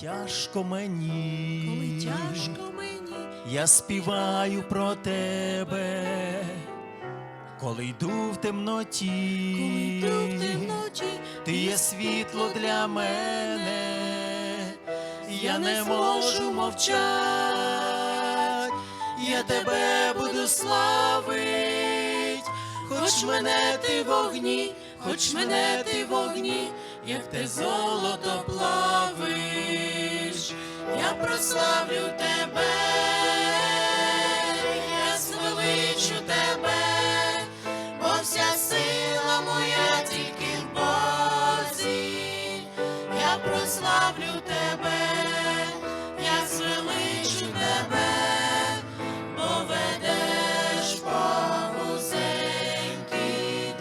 Тяжко мені, коли тяжко мені, я співаю про тебе, коли йду в темноті, коли йду в темноті, ти є світло для мене, я не можу мовчать, я тебе буду славить, хоч мене ти в вогні, хоч мене ти в вогні, як те золото плавиш, я прославлю тебе, я звеличу тебе, бо вся сила моя тільки в Бозі, я прославлю тебе, я звеличу тебе, бо по вузенькій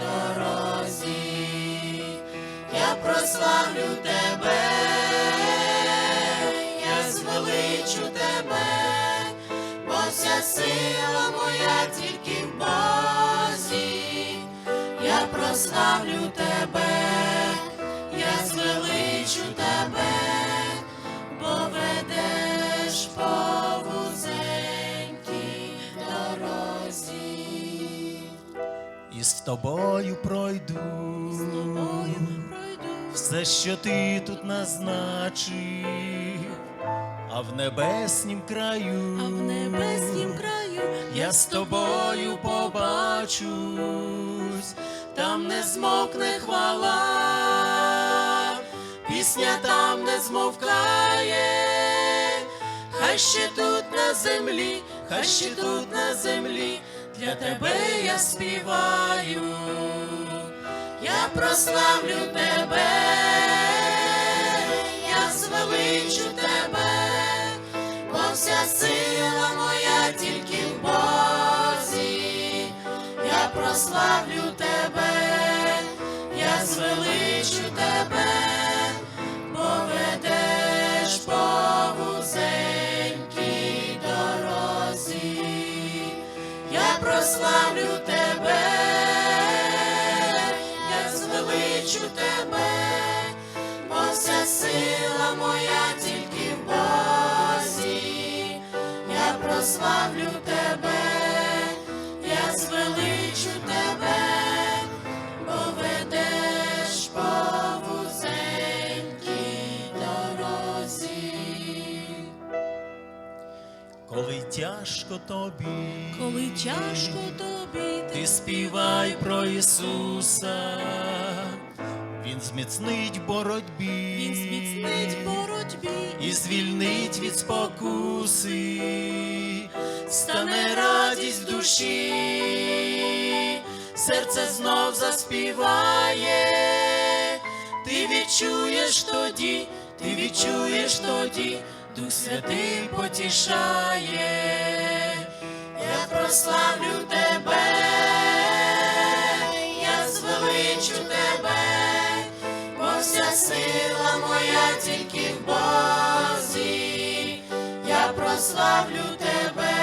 я прославлю тебе, звеличу тебе, бо вся сила моя тільки в Бозі, я прославлю тебе, я звеличу тебе, бо ведеш по вузенькій дорозі. І з тобою пройду, з тобою пройду, все, що ти тут назначив, а в небеснім краю, а в небеснім краю я з тобою побачусь, там не змокне хвала, пісня там не змовкає, хай ще тут на землі, хай ще тут на землі, для тебе я співаю, я прославлю тебе, я звеличу тебе прославлю тебе, я звеличу тебе, бо ведеш по вузенькій дорозі, я прославлю тебе, я звеличу тебе бо вся сила моя тільки в Бозі, я прославлю тебе, Коли тяжко тобі, коли тяжко тобі, ти співай про Ісуса, Він зміцнить боротьбі, він зміцнить боротьбі, і звільнить від спокуси, стане радість в душі, серце знов заспіває, ти відчуєш тоді, ти відчуєш тоді, Дух Святий потішає, я прославлю тебе, я звеличу тебе. Бо вся сила моя тільки в Бозі, я прославлю тебе,